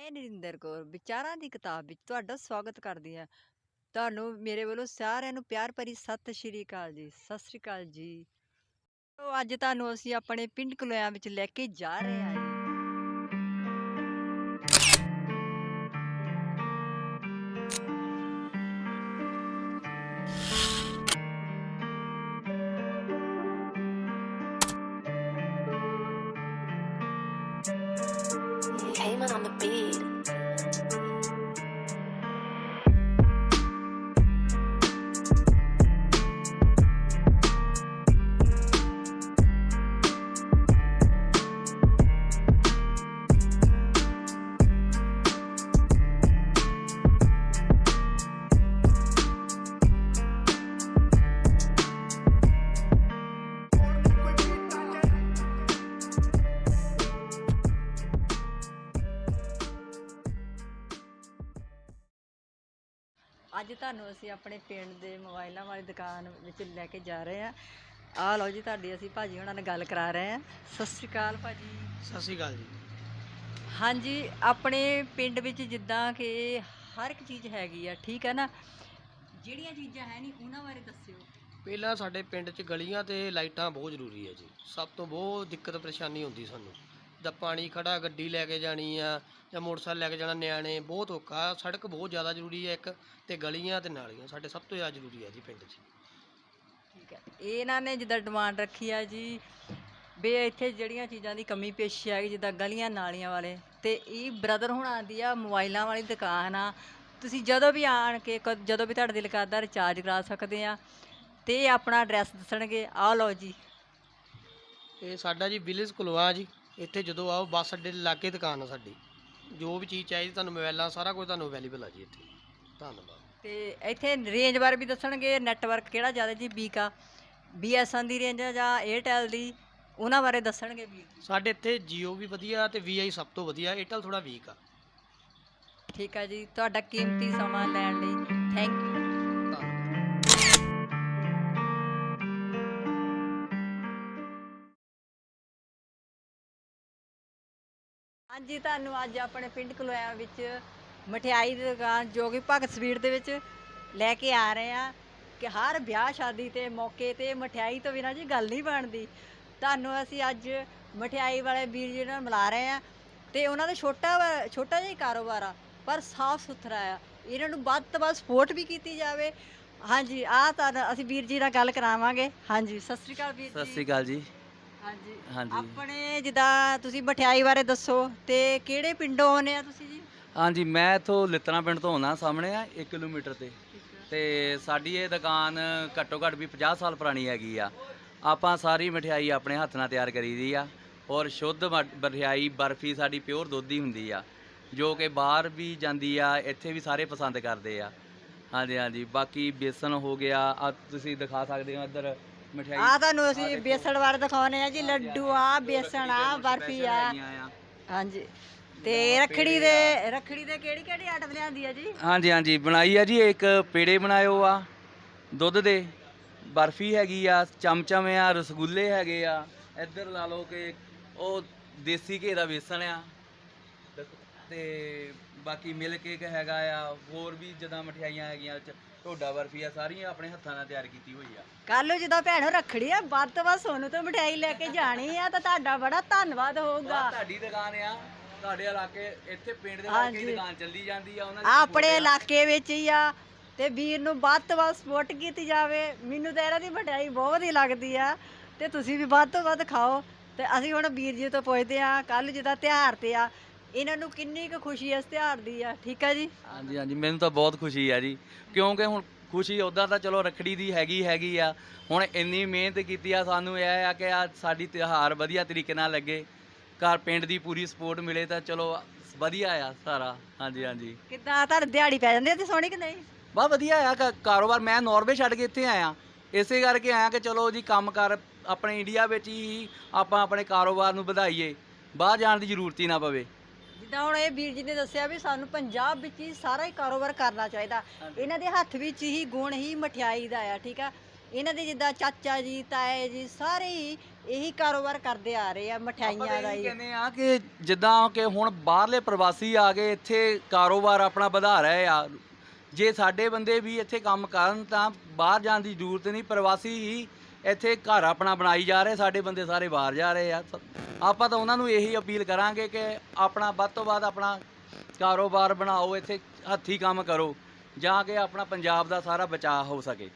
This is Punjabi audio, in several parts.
ਮੈਂ ਨਰਿੰਦਰ ਕੌਰ, ਵਿਚਾਰਾਂ ਦੀ ਕਿਤਾਬ ਵਿੱਚ ਤੁਹਾਡਾ ਸਵਾਗਤ ਕਰਦੀ ਹਾਂ। ਤੁਹਾਨੂੰ ਮੇਰੇ ਵੱਲੋਂ ਸਾਰਿਆਂ ਨੂੰ ਪਿਆਰ ਭਰੀ ਸਤਿ ਸ਼੍ਰੀ ਅਕਾਲ ਜੀ, ਸਤਿ ਸ਼੍ਰੀ ਅਕਾਲ ਜੀ। ਅੱਜ ਤੁਹਾਨੂੰ ਅਸੀਂ ਆਪਣੇ ਪਿੰਡ ਕਲੋਇਆ ਵਿੱਚ ਲੈ ਕੇ ਜਾ ਰਹੇ ਹਾਂ ਤੁਹਾਨੂੰ ਅਸੀਂ ਆਪਣੇ ਪਿੰਡ ਦੇ ਮੋਬਾਈਲਾਂ ਵਾਲੀ ਦੁਕਾਨ ਵਿੱਚ ਲੈ ਕੇ ਜਾ ਰਹੇ ਹਾਂ। ਆਹ ਲਓ ਜੀ ਤੁਹਾਡੀ ਅਸੀਂ ਭਾਜੀ ਉਹਨਾਂ ਨਾਲ ਗੱਲ ਕਰਾ ਰਹੇ ਹਾਂ। ਸਤਿ ਸ਼੍ਰੀ ਅਕਾਲ ਭਾਜੀ। ਸਤਿ ਸ਼੍ਰੀ ਅਕਾਲ ਜੀ। ਹਾਂਜੀ ਆਪਣੇ ਪਿੰਡ ਵਿੱਚ ਜਿੱਦਾਂ ਕਿ ਹਰ ਇੱਕ ਚੀਜ਼ ਹੈਗੀ ਆ ਠੀਕ ਹੈ ਨਾ? ਜਿਹੜੀਆਂ ਚੀਜ਼ਾਂ ਹੈ ਨਹੀਂ ਉਹਨਾਂ ਬਾਰੇ ਦੱਸਿਓ। ਪਹਿਲਾਂ ਸਾਡੇ ਪਿੰਡ 'ਚ ਗਲੀਆਂ ਤੇ ਲਾਈਟਾਂ ਬਹੁਤ ਜ਼ਰੂਰੀ ਹੈ ਜੀ। ਸਭ ਤੋਂ ਬਹੁਤ ਦਿੱਕਤ ਪਰੇਸ਼ਾਨੀ ਹੁੰਦੀ ਸਾਨੂੰ। ਜਦ ਪਾਣੀ ਖੜਾ ਗੱਡੀ ਲੈ ਕੇ ਜਾਣੀ ਆ ਜਾਂ ਮੋਟਰਸਾਈਕਲ ਲੈ ਕੇ ਜਾਣਾ ਨਿਆਣੇ ਬਹੁਤ ਔਖਾ। ਸੜਕ ਬਹੁਤ ਜ਼ਿਆਦਾ ਜ਼ਰੂਰੀ ਹੈ ਇੱਕ ਤੇ ਗਲੀਆਂ ਤੇ ਨਾਲੀਆਂ। ਸਾਡੇ ਸਭ ਤੋਂ ਜ਼ਿਆਦਾ ਜ਼ਰੂਰੀ ਹੈ ਜੀ ਪਿੰਡ 'ਚ। ਠੀਕ ਹੈ। ਇਹਨਾਂ ਨੇ ਜਿੱਦਾਂ ਡਿਮਾਂਡ ਰੱਖੀ ਆ ਜੀ ਵੀ ਇੱਥੇ ਜਿਹੜੀਆਂ ਚੀਜ਼ਾਂ ਦੀ ਕਮੀ ਪੇਸ਼ੀ ਹੈਗੀ ਜਿੱਦਾਂ ਗਲੀਆਂ ਨਾਲੀਆਂ ਵਾਲੇ ਤੇ ਇਹ ਬ੍ਰਦਰ ਹੁਣ ਆਂਦੀ ਆ ਮੋਬਾਈਲਾਂ ਵਾਲੀ ਦੁਕਾਨ ਆ। ਤੁਸੀਂ ਜਦੋਂ ਵੀ ਆਣ ਕੇ ਕ- ਜਦੋਂ ਵੀ ਤੁਹਾਡਾ ਦਿਲ ਕਰਦਾ ਰਿਚਾਰਜ ਕਰਾ ਸਕਦੇ ਆ ਤੇ ਆਪਣਾ ਐਡਰੈਸ ਦੱਸਣਗੇ। ਆਹ ਲਓ ਜੀ। ਇਹ ਸਾਡਾ ਜੀ ਵਿਲੇਜ ਕੁਲਵਾ ਜੀ। ਇੱਥੇ ਜਦੋਂ ਆਓ ਬੱਸ ਅੱਡੇ ਦੇ ਲਾਗੇ ਦੁਕਾਨ ਆ ਸਾਡੀ। ਜੋ ਵੀ ਚੀਜ਼ ਚਾਹੀਦੀ ਤੁਹਾਨੂੰ ਮੋਬਾਈਲਾਂ ਸਾਰਾ ਕੁਝ ਤੁਹਾਨੂੰ ਅਵੇਲੇਬਲ ਆ ਜੀ ਇੱਥੇ। ਧੰਨਵਾਦ। ਤੇ ਇੱਥੇ ਰੇਂਜ ਬਾਰੇ ਵੀ ਦੱਸਣਗੇ ਨੈਟਵਰਕ ਕਿਹੜਾ ਜ਼ਿਆਦਾ ਜੀ ਵੀਕ ਆ? ਬੀਐਸਐਨ ਦੀ ਰੇਂਜ ਆ ਜਾਂ 에ਅਰਟੈਲ ਦੀ? ਉਹਨਾਂ ਬਾਰੇ ਦੱਸਣਗੇ ਜੀ। ਸਾਡੇ ਇੱਥੇ ਜੀਓ ਵੀ ਵਧੀਆ ਤੇ ਵੀਆਈ ਸਭ ਤੋਂ ਵਧੀਆ। ਏਅਰਟੈਲ ਥੋੜਾ ਵੀਕ ਆ। ਠੀਕ ਆ ਜੀ ਤੁਹਾਡਾ ਕੀਮਤੀ ਸਮਾਂ ਲੈਣ ਲਈ ਥੈਂਕ ਯੂ ਹਾਂਜੀ, ਤੁਹਾਨੂੰ ਅੱਜ ਆਪਣੇ ਪਿੰਡ ਕਲੋਇਆ ਵਿੱਚ ਮਠਿਆਈ ਦੀ ਦੁਕਾਨ ਜੋ ਕਿ ਭਗਤ ਸਵੀਟ ਦੇ ਵਿੱਚ ਲੈ ਕੇ ਆ ਰਹੇ ਆ ਕਿ ਹਰ ਵਿਆਹ ਸ਼ਾਦੀ ਤੇ ਮੌਕੇ ਤੇ ਮਠਿਆਈ ਤੋਂ ਬਿਨਾਂ ਜੀ ਗੱਲ ਨਹੀਂ ਬਣਦੀ। ਤੁਹਾਨੂੰ ਅਸੀਂ ਅੱਜ ਮਠਿਆਈ ਵਾਲੇ ਵੀਰ ਜੀ ਨਾਲ ਮਿਲਾ ਰਹੇ ਆ ਤੇ ਉਹਨਾਂ ਦਾ ਛੋਟਾ ਵਾ- ਛੋਟਾ ਜਿਹਾ ਹੀ ਕਾਰੋਬਾਰ ਆ, ਪਰ ਸਾਫ਼ ਸੁਥਰਾ ਆ। ਇਹਨਾਂ ਨੂੰ ਵੱਧ ਤੋਂ ਵੱਧ ਸਪੋਰਟ ਵੀ ਕੀਤੀ ਜਾਵੇ। ਹਾਂਜੀ ਆ ਤਾਂ ਅਸੀਂ ਵੀਰ ਜੀ ਨਾਲ ਗੱਲ ਕਰਾਵਾਂਗੇ। ਹਾਂਜੀ, ਸਤਿ ਸ਼੍ਰੀ ਅਕਾਲ ਵੀਰ ਜੀ। ਸਤਿ ਸ੍ਰੀ ਅਕਾਲ ਜੀ। ਹਾਂਜੀ। ਹਾਂਜੀ। ਆਪਣੇ ਜਿੱਦਾਂ ਤੁਸੀਂ ਮਠਿਆਈ ਬਾਰੇ ਦੱਸੋ ਤੇ ਕਿਹੜੇ ਪਿੰਡੋਂ ਆਉਂਦੇ ਆ ਤੁਸੀਂ ਜੀ? ਹਾਂਜੀ ਮੈਂ ਇਥੋਂ ਲਿੱਤਣਾ ਪਿੰਡ ਤੋਂ ਆਉਣਾ ਸਾਹਮਣੇ ਆ 1 ਕਿਲੋਮੀਟਰ ਤੇ। ਤੇ ਸਾਡੀ ਇਹ ਦੁਕਾਨ ਘੱਟੋ ਘੱਟ ਵੀ 50 ਸਾਲ ਪੁਰਾਣੀ ਹੈਗੀ ਆ। ਆਪਾਂ ਸਾਰੀ ਮਠਿਆਈ ਆਪਣੇ ਹੱਥ ਨਾਲ ਤਿਆਰ ਕਰੀਦੀ ਆ ਔਰ ਸ਼ੁੱਧ ਮਠਿਆਈ ਬਰਫੀ ਸਾਡੀ ਪਿਓਰ ਦੁੱਧ ਦੀ ਹੁੰਦੀ ਆ ਜੋ ਕਿ ਬਾਹਰ ਵੀ ਜਾਂਦੀ ਆ ਇੱਥੇ ਵੀ ਸਾਰੇ ਪਸੰਦ ਕਰਦੇ ਆ। ਹਾਂਜੀ ਹਾਂਜੀ ਬਾਕੀ ਬੇਸਨ ਹੋ ਗਿਆ ਆ ਤੁਸੀਂ ਦਿਖਾ ਸਕਦੇ ਹੋ ਇੱਧਰ। ਮਠਿਆਈ। ਆ ਤੁਹਾਨੂੰ ਅਸੀਂ। ਬੇਸਣ ਬਾਰੇ ਦਿਖਾਉਨੇ ਆ ਜੀ ਲੱਡੂ ਆ ਬੇਸਣ ਆ ਬਰਫੀ ਆ। ਹਾਂਜੀ। ਤੇ ਰਖੜੀ ਦੇ ਰਖੜੀ ਦੇ ਕਿਹੜੀ ਕਿਹੜੀ ਆਈਟਮ ਲਿਆਂਦੀ ਆ ਜੀ? ਹਾਂਜੀ ਹਾਂਜੀ ਬਣਾਈ ਆ ਜੀ ਇੱਕ ਪੇੜੇ ਬਣਾਇਓ ਆ ਦੁੱਧ ਦੇ। ਬਰਫੀ ਹੈਗੀ ਆ ਚਮਚਮ ਆ ਰਸਗੁੱਲੇ ਹੈਗੇ ਆ। ਇੱਧਰ ਲਾ ਲਓ ਕਿ ਉਹ ਦੇਸੀ ਘੇ ਦਾ ਵੇਸਣ ਆ। ਤੇ ਬਾਕੀ ਮਿਲ ਕੇਕ ਹੈਗਾ ਆ ਹੋਰ ਵੀ ਜਦਾਂ ਮਠਿਆਈਆਂ ਹੈਗੀਆਂ ਢੋਡਾ ਬਰਫੀ ਆ ਸਾਰੀਆਂ ਆਪਣੇ ਹੱਥਾਂ ਨਾਲ ਤਿਆਰ ਕੀਤੀ ਹੋਈ ਆ। ਕੱਲ ਨੂੰ ਜਦੋਂ ਭੈਣੋ ਰਖੜੀ ਆ ਵੱਧ ਤੋਂ ਵੱਧ ਸੋਨੂੰ ਤੋਂ ਮਠਿਆਈ ਲੈ ਕੇ ਜਾਣੀ ਆ ਤਾਂ ਤੁਹਾਡਾ ਬੜਾ ਧੰਨਵਾਦ ਹੋਊਗਾ। ਆਹ ਤੁਹਾਡੀ ਦੁਕਾਨ ਆ ਤੁਹਾਡੇ ਇਲਾਕੇ ਇੱਥੇ ਪਿੰਡ ਦੇ ਲਾਗੇ ਹਾਂਜੀ। ਦੁਕਾਨ ਚੱਲਦੀ ਜਾਂਦੀ ਆ ਉਹਨਾਂ ਆ ਆਪਣੇ ਇਲਾਕੇ ਵਿੱਚ ਹੀ ਆ ਤੇ ਵੀਰ ਨੂੰ ਵੱਧ ਤੋਂ ਵੱਧ ਸਪੋਰਟ ਕੀਤੀ ਜਾਵੇ। ਮੈਨੂੰ ਤਾਂ ਇਹਨਾਂ ਦੀ ਮਠਿਆਈ ਬਹੁਤ ਹੀ ਲੱਗਦੀ ਆ ਤੇ ਤੁਸੀਂ ਵੀ ਵੱਧ ਤੋਂ ਵੱਧ ਖਾਓ। ਤੇ ਅਸੀਂ ਹੁਣ ਵੀਰ ਜੀ ਤੋਂ ਪੁੱਛਦੇ ਆ ਕੱਲ ਜਿਹਦਾ ਤਿਉਹਾਰ ਤੇ ਆ ਇਹਨਾਂ ਨੂੰ ਕਿੰਨੀ ਕੁ ਖੁਸ਼ੀ ਇਸ ਤਿਉਹਾਰ ਦੀ ਆ ਠੀਕ ਆ ਜੀ? ਹਾਂਜੀ ਹਾਂਜੀ ਮੈਨੂੰ ਤਾਂ ਬਹੁਤ ਖੁਸ਼ੀ ਆ ਜੀ। ਕਿਉਂਕਿ ਹੁਣ ਖੁਸ਼ੀ ਉਦਾਂ ਤਾਂ ਚਲੋ ਰੱਖੜੀ ਦੀ ਹੈਗੀ ਹੈਗੀ ਆ। ਹੁਣ ਇੰਨੀ ਮਿਹਨਤ ਕੀਤੀ ਆ ਸਾਨੂੰ ਇਹ ਆ ਕਿ ਆ ਸਾਡੀ ਤਿਉਹਾਰ ਵਧੀਆ ਤਰੀਕੇ ਨਾਲ ਲੱਗੇ। ਘਰ ਪਿੰਡ ਦੀ ਪੂਰੀ ਸਪੋਰਟ ਮਿਲੇ ਤਾਂ ਚਲੋ ਵਧੀਆ ਆ ਸਾਰਾ। ਹਾਂਜੀ ਹਾਂਜੀ। ਕਿੱਦਾਂ ਤੁਹਾਡੀ ਦਿਹਾੜੀ ਪੈ ਜਾਂਦੀ ਆ ਤੇ ਸੋਹਣੀ ਕਿ ਨਹੀਂ? ਬਹੁਤ ਵਧੀਆ ਆ ਕਾ- ਕਾਰੋਬਾਰ ਮੈਂ ਨਾਰਵੇ ਛੱਡ ਕੇ ਇੱਥੇ ਆਇਆ। ਇਸੇ ਕਰਕੇ ਆਇਆ ਕਿ ਚਲੋ ਜੀ ਕੰਮ ਕਰ ਆਪਣੇ ਇੰਡੀਆ ਵਿੱਚ ਹੀ ਆਪਾਂ ਆਪਣੇ ਕਾਰੋਬਾਰ ਨੂੰ ਵਧਾਈਏ। ਬਾਹਰ ਜਾਣ ਦੀ ਜ਼ਰੂਰਤ ਹੀ ਨਾ ਪਵੇ। ਜਿੱਦਾਂ ਹੁਣ ਇਹ ਵੀਰ ਜੀ ਨੇ ਦੱਸਿਆ ਵੀ ਸਾਨੂੰ ਪੰਜਾਬ ਵਿੱਚ ਹੀ ਸਾਰਾ ਹੀ ਕਾਰੋਬਾਰ ਕਰਨਾ ਚਾਹੀਦਾ। ਇਹਨਾਂ ਦੇ ਹੱਥ ਵਿੱਚ ਹੀ ਗੁਣ ਹੀ ਮਠਿਆਈ ਦਾ ਆ ਠੀਕ ਆ? ਇਹਨਾਂ ਦੇ ਜਿੱਦਾਂ ਚਾਚਾ ਜੀ ਤਾਏ ਜੀ ਸਾਰੇ ਹੀ ਇਹੀ ਕਾਰੋਬਾਰ ਕਰਦੇ ਆ ਰਹੇ ਆ ਮਠਿਆਈਆਂ ਦਾ ਹੀ। ਕਹਿੰਦੇ ਆ ਕਿ ਜਿੱਦਾਂ ਕਿ ਹੁਣ ਬਾਹਰਲੇ ਪ੍ਰਵਾਸੀ ਆ ਕੇ ਇੱਥੇ ਕਾਰੋਬਾਰ ਆਪਣਾ ਵਧਾ ਰਹੇ ਆ। ਜੇ ਸਾਡੇ ਬੰਦੇ ਵੀ ਇੱਥੇ ਕੰਮ ਕਰਨ ਤਾਂ ਬਾਹਰ ਜਾਣ ਦੀ ਜ਼ਰੂਰਤ ਨਹੀਂ ਪ੍ਰਵਾਸੀ ਹੀ ਇੱਥੇ ਘਰ ਆਪਣਾ ਬਣਾਈ ਜਾ ਰਹੇ, ਸਾਡੇ ਬੰਦੇ ਸਾਰੇ ਬਾਹਰ ਜਾ ਰਹੇ ਆ। ਆਪਾਂ ਤਾਂ ਉਹਨਾਂ ਨੂੰ ਇਹੀ ਅਪੀਲ ਕਰਾਂਗੇ ਕਿ ਆਪਣਾ ਵੱਧ ਤੋਂ ਵੱਧ ਆਪਣਾ ਕਾਰੋਬਾਰ ਬਣਾਓ, ਇੱਥੇ ਹੱਥੀ ਕੰਮ ਕਰੋ, ਜਾਂ ਕਿ ਆਪਣਾ ਪੰਜਾਬ ਦਾ ਸਾਰਾ ਬਚਾਅ ਹੋ ਸਕੇ।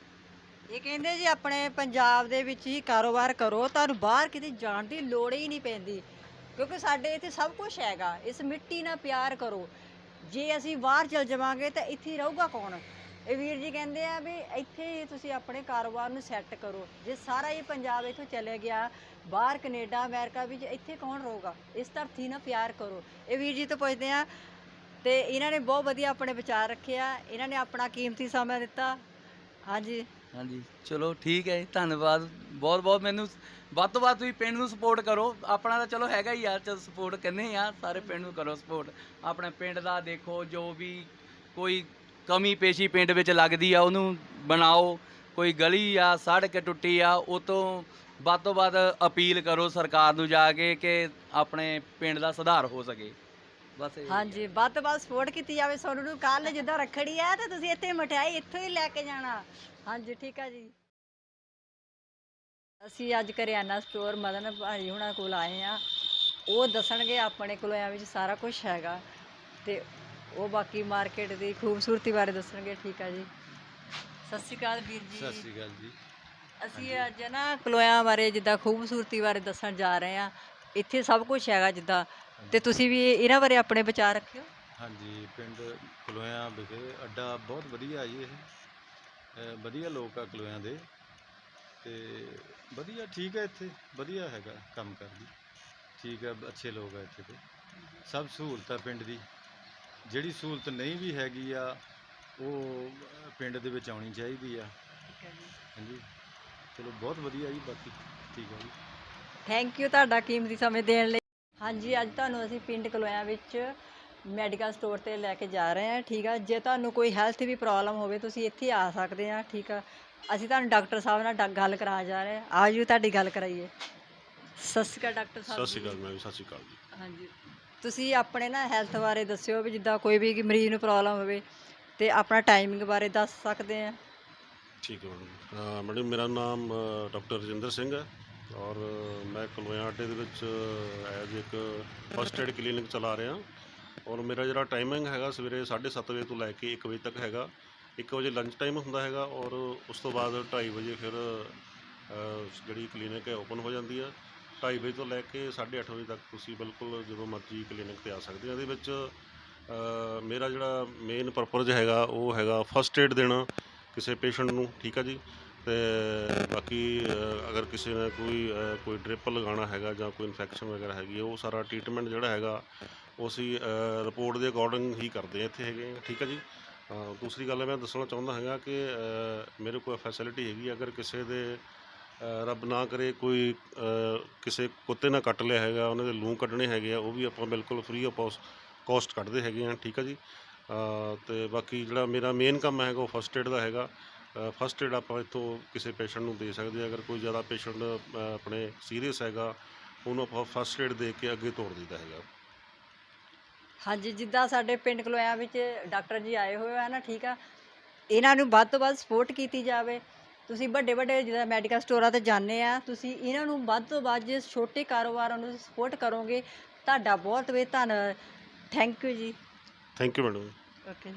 ਇਹ ਕਹਿੰਦੇ ਜੀ ਆਪਣੇ ਪੰਜਾਬ ਦੇ ਵਿੱਚ ਹੀ ਕਾਰੋਬਾਰ ਕਰੋ, ਤੁਹਾਨੂੰ ਬਾਹਰ ਕਿਤੇ ਜਾਣ ਦੀ ਲੋੜ ਹੀ ਨਹੀਂ ਪੈਂਦੀ। ਕਿਉਂਕਿ ਸਾਡੇ ਇੱਥੇ ਸਭ ਕੁਝ ਹੈਗਾ, ਇਸ ਮਿੱਟੀ ਨਾਲ ਪਿਆਰ ਕਰੋ। ਜੇ ਅਸੀਂ ਬਾਹਰ ਚਲ ਜਾਵਾਂਗੇ ਤਾਂ ਇੱਥੇ ਰਹੂਗਾ ਕੌਣ? ਇਹ ਵੀਰ ਜੀ ਕਹਿੰਦੇ ਆ ਵੀ ਇੱਥੇ ਹੀ ਤੁਸੀਂ ਆਪਣੇ ਕਾਰੋਬਾਰ ਨੂੰ ਸੈੱਟ ਕਰੋ। ਜੇ ਸਾਰਾ ਹੀ ਪੰਜਾਬ ਇੱਥੋਂ ਚਲੇ ਗਿਆ ਬਾਹਰ ਕੈਨੇਡਾ ਅਮਰੀਕਾ ਵਿੱਚ ਇੱਥੇ ਕੌਣ ਰਹੂਗਾ? ਇਸ ਧਰਤੀ ਨਾਲ ਪਿਆਰ ਕਰੋ। ਇਹ ਵੀਰ ਜੀ ਤੋਂ ਪੁੱਛਦੇ ਆ ਤੇ ਇਹਨਾਂ ਨੇ ਬਹੁਤ ਵਧੀਆ ਆਪਣੇ ਵਿਚਾਰ ਰੱਖਿਆ ਇਹਨਾਂ ਨੇ ਆਪਣਾ ਕੀਮਤੀ ਸਮਾਂ ਦਿੱਤਾ। ਹਾਂਜੀ। ਹਾਂਜੀ। ਚਲੋ ਠੀਕ ਹੈ ਜੀ, ਧੰਨਵਾਦ। ਬਹੁਤ ਬਹੁਤ ਮੈਨੂੰ ਵੱਧ ਤੋਂ ਵੱਧ ਤੁਸੀਂ ਪਿੰਡ ਨੂੰ ਸਪੋਰਟ ਕਰੋ। ਆਪਣਾ ਤਾਂ ਚਲੋ ਹੈਗਾ ਹੀ ਆ ਚਲ ਸਪੋਰਟ ਕਰਨੇ ਆ। ਸਾਰੇ ਪਿੰਡ ਨੂੰ ਕਰੋ ਸਪੋਰਟ ਆਪਣੇ ਪਿੰਡ ਦਾ ਦੇਖੋ ਜੋ ਵੀ ਕੋਈ ਕਮੀ ਪੇਸ਼ੀ ਪਿੰਡ ਵਿੱਚ ਲੱਗਦੀ ਆ, ਉਹਨੂੰ ਬਣਾਓ, ਕੋਈ ਗਲੀ ਆ, ਸੜਕ ਟੁੱਟੀ ਆ, ਉਹ ਤੋਂ ਵੱਧ ਤੋਂ ਵੱਧ ਅਪੀਲ ਕਰੋ ਸਰਕਾਰ ਨੂੰ ਜਾ ਕੇ ਕਿ ਆਪਣੇ ਪਿੰਡ ਦਾ ਸੁਧਾਰ ਹੋ ਸਕੇ। ਬਸ ਇਹ ਹਾਂਜੀ, ਵੱਧ ਤੋਂ ਵੱਧ ਸਪੋਰਟ ਕੀਤੀ ਜਾਵੇ ਸੋਨੂੰ ਨੂੰ ਕੱਲ ਜਿੱਦਾਂ ਰੱਖੜੀ ਆ ਤੇ ਤੁਸੀਂ ਇੱਥੇ ਮਠਿਆਈ ਇੱਥੋਂ ਹੀ ਲੈ ਕੇ ਜਾਣਾ। ਹਾਂਜੀ, ਠੀਕ ਆ ਜੀ। ਅਸੀਂ ਅੱਜ ਕਰਿਆਨਾ ਸਟੋਰ ਮਦਨ ਭਾਜੀ ਹੁਣਾਂ ਕੋਲ ਆਏ ਆ। ਉਹ ਦੱਸਣਗੇ ਆਪਣੇ ਕੋਲ ਐ ਵਿੱਚ ਸਾਰਾ ਕੁਝ ਹੈਗਾ। ਤੇ ਉਹ ਬਾਕੀ ਮਾਰਕੀਟ ਦੀ ਖੂਬਸੂਰਤੀ ਬਾਰੇ ਦੱਸਣਗੇ ਠੀਕ ਆ ਜੀ। ਸਤਿ ਸ਼੍ਰੀ ਅਕਾਲ ਵੀਰ ਜੀ। ਸਤਿ ਸ਼੍ਰੀ ਅਕਾਲ ਜੀ। ਅਸੀਂ ਅੱਜ ਨਾ ਕਲੋਇਆਂ ਬਾਰੇ ਜਿੱਦਾਂ ਖੂਬਸੂਰਤੀ ਬਾਰੇ ਦੱਸਣ ਜਾ ਰਹੇ ਆ ਇੱਥੇ ਸਭ ਕੁਝ ਹੈਗਾ ਜਿੱਦਾਂ। ਤੇ ਤੁਸੀਂ ਵੀ ਇਹਨਾਂ ਬਾਰੇ ਆਪਣੇ ਵਿਚਾਰ ਰੱਖਿਓ। ਹਾਂਜੀ ਪਿੰਡ ਕਲੋਇਆ ਵਿਖੇ ਅੱਡਾ ਬਹੁਤ ਵਧੀਆ ਜੀ ਇਹ। ਵਧੀਆ ਲੋਕ ਆ ਕਲੋਇਆਂ ਦੇ। ਤੇ ਵਧੀਆ ਠੀਕ ਹੈ ਇੱਥੇ ਵਧੀਆ ਹੈਗਾ ਕੰਮ ਕਰਦੀ। ਠੀਕ ਹੈ ਅੱਛੇ ਲੋਕ ਆ ਇੱਥੇ ਤੇ। ਸਭ ਸਹੂਲਤ ਪਿੰਡ ਦੀ। ਜਿਹੜੀ ਸਹੂਲਤ ਨਹੀਂ ਵੀ ਹੈਗੀ ਆ ਉਹ ਪਿੰਡ ਦੇ ਵਿੱਚ ਆਉਣੀ ਚਾਹੀਦੀ ਆ। ਹਾਂਜੀ। ਚਲੋ ਬਹੁਤ ਵਧੀਆ ਜੀ ਬਾਕੀ ਠੀਕ ਹੈ ਜੀ। ਥੈਂਕ ਯੂ ਤੁਹਾਡਾ ਕੀਮਤੀ ਸਮੇਂ ਦੇਣ ਲਈ। ਹਾਂਜੀ ਅੱਜ ਤੁਹਾਨੂੰ ਅਸੀਂ ਪਿੰਡ ਕਲੋਇਆਂ ਵਿੱਚ ਮੈਡੀਕਲ ਸਟੋਰ ਤੇ ਲੈ ਕੇ ਜਾ ਰਹੇ ਹਾਂ ਠੀਕ ਆ? ਜੇ ਤੁਹਾਨੂੰ ਕੋਈ ਹੈਲਥ ਦੀ ਪ੍ਰੋਬਲਮ ਹੋਵੇ ਤੁਸੀਂ ਇੱਥੇ ਆ ਸਕਦੇ ਆ ਠੀਕ ਆ? ਅਸੀਂ ਤੁਹਾਨੂੰ ਡਾਕਟਰ ਸਾਹਿਬ ਨਾਲ ਡ- ਗੱਲ ਕਰਾ ਜਾ ਰਹੇ ਹਾਂ। ਆਜੋ ਤੁਹਾਡੀ ਗੱਲ ਕਰਾਈਏ। ਸਤਿ ਸ਼੍ਰੀ ਅਕਾਲ ਡਾਕਟਰ ਸਾਹਿਬ ਸਤਿ ਸ਼੍ਰੀ। ਅਕਾਲ ਮੈਂ ਵੀ ਸਤਿ ਸ਼੍ਰੀ ਅਕਾਲ ਜੀ। ਹਾਂਜੀ। ਤੁਸੀਂ ਆਪਣੇ ਨਾ ਹੈਲਥ ਬਾਰੇ ਦੱਸਿਓ ਵੀ ਜਿੱਦਾਂ ਕੋਈ ਵੀ ਮਰੀਜ਼ ਨੂੰ ਪ੍ਰੋਬਲਮ ਹੋਵੇ ਤੇ ਆਪਣਾ ਟਾਈਮਿੰਗ ਬਾਰੇ ਦੱਸ ਸਕਦੇ ਆ। ਠੀਕ ਹੈ ਮੈਡਮ ਮੈਡਮ ਮੇਰਾ ਨਾਮ ਡਾਕਟਰ ਰਜਿੰਦਰ ਸਿੰਘ ਹੈ ਔਰ ਮੈਂ ਕਲੋਇਆ ਅੱਡੇ ਦੇ ਵਿੱਚ ਐਜ਼ ਇੱਕ ਫਸਟ ਏਡ ਕਲੀਨਿਕ ਚਲਾ ਰਿਹਾ ਔਰ ਮੇਰਾ ਜਿਹੜਾ ਟਾਈਮਿੰਗ ਹੈਗਾ ਸਵੇਰੇ 7:30 ਵਜੇ ਤੋਂ ਲੈ ਕੇ 1 ਵਜੇ ਤੱਕ ਹੈਗਾ। 1 ਵਜੇ ਲੰਚ ਟਾਈਮ ਹੁੰਦਾ ਹੈਗਾ ਔਰ ਉਸ ਤੋਂ ਬਾਅਦ 2:30 ਵਜੇ ਫਿਰ ਜਿਹੜੀ ਕਲੀਨਿਕ ਹੈ ਓਪਨ ਹੋ ਜਾਂਦੀ ਹੈ। 2:30 ਵਜੇ ਤੋਂ ਲੈ ਕੇ 8:30 ਵਜੇ ਤੱਕ ਤੁਸੀਂ ਬਿਲਕੁਲ ਜਦੋਂ ਮਰਜ਼ੀ ਕਲੀਨਿਕ ਤੇ ਆ ਸਕਦੇ ਹੋ। ਇਹਦੇ ਵਿੱਚ ਮੇਰਾ ਜਿਹੜਾ ਮੇਨ ਪਰਪਸ ਹੈਗਾ ਉਹ ਹੈਗਾ ਫਸਟ ਏਡ ਦੇਣਾ ਕਿਸੇ ਪੇਸ਼ੈਂਟ ਨੂੰ ਠੀਕ ਆ ਜੀ? ਤੇ ਬਾਕੀ ਅਗਰ ਕਿਸੇ ਨੇ ਕੋਈ ਕੋਈ ਡ੍ਰਿਪ ਲਗਾਉਣਾ ਹੈਗਾ ਜਾਂ ਕੋਈ ਇਨਫੈਕਸ਼ਨ ਵਗੈਰਾ ਹੈਗੀ ਹੈ, ਉਹ ਸਾਰਾ ਟ੍ਰੀਟਮੈਂਟ ਜਿਹੜਾ ਹੈਗਾ ਉਹ ਅਸੀਂ ਰਿਪੋਰਟ ਦੇ ਅਕੋਰਡਿੰਗ ਹੀ ਕਰਦੇ ਹਾਂ ਇੱਥੇ ਹੈਗੇ ਠੀਕ ਆ ਜੀ? ਦੂਸਰੀ ਗੱਲ ਮੈਂ ਦੱਸਣਾ ਚਾਹੁੰਦਾ ਹੈਗਾ ਕਿ ਮੇਰੇ ਕੋਲ ਫੈਸਿਲਿਟੀ ਹੈਗੀ ਅਗਰ ਕਿਸੇ ਦੇ ਰੱਬ ਨਾ ਕਰੇ ਕੋਈ ਕਿਸੇ ਕੁੱਤੇ ਨਾਲ ਕੱਟ ਲਿਆ ਹੈਗਾ ਉਹਨਾਂ ਦੇ ਲੂੰ ਕੱਢਣੇ ਹੈਗੇ ਆ ਉਹ ਵੀ ਆਪਾਂ ਬਿਲਕੁਲ ਫ੍ਰੀ ਆਫ ਕੋਸਟ ਕੱਢਦੇ ਹੈਗੇ ਆ ਠੀਕ ਆ ਜੀ? ਅਹ, ਤੇ ਬਾਕੀ ਜਿਹੜਾ ਮੇਰਾ ਮੇਨ ਕੰਮ ਹੈਗਾ ਉਹ ਫਸਟ ਏਡ ਦਾ ਹੈਗਾ। ਫਸਟ ਏਡ ਆਪਾਂ ਇੱਥੋਂ ਕਿਸੇ ਪੇਸ਼ੈਂਟ ਨੂੰ ਦੇ ਸਕਦੇ ਹਾਂ ਅਗਰ ਕੋਈ ਜ਼ਿਆਦਾ ਪੇਸ਼ੈਂਟ ਆਪਣੇ ਸੀਰੀਅਸ ਹੈਗਾ ਉਹਨੂੰ ਆਪਾਂ ਫਸਟ ਏਡ ਦੇ ਕੇ ਅੱਗੇ ਤੋਰ ਦਿੰਦਾ ਹੈਗਾ। ਹਾਂਜੀ ਜਿੱਦਾਂ ਸਾਡੇ ਪਿੰਡ ਕਲੋਇਆ ਵਿੱਚ ਡਾਕਟਰ ਜੀ ਆਏ ਹੋਏ ਆ ਨਾ ਠੀਕ ਆ? ਇਹਨਾਂ ਨੂੰ ਵੱਧ ਤੋਂ ਵੱਧ ਸਪੋਰਟ ਕੀਤੀ ਜਾਵੇ। ਤੁਸੀਂ ਵੱਡੇ ਵੱਡੇ ਜਿੱਦਾਂ ਮੈਡੀਕਲ ਸਟੋਰਾਂ ਤੇ ਜਾਂਦੇ ਆ ਤੁਸੀਂ ਇਹਨਾਂ ਨੂੰ ਵੱਧ ਤੋਂ ਵੱਧ ਜੇ ਛੋਟੇ ਕਾਰੋਬਾਰਾਂ ਨੂੰ ਸਪੋਰਟ ਕਰੋਗੇ ਤੁਹਾਡਾ ਬਹੁਤ ਵੇ ਧੰਨ thank you ji. Thank you madam okay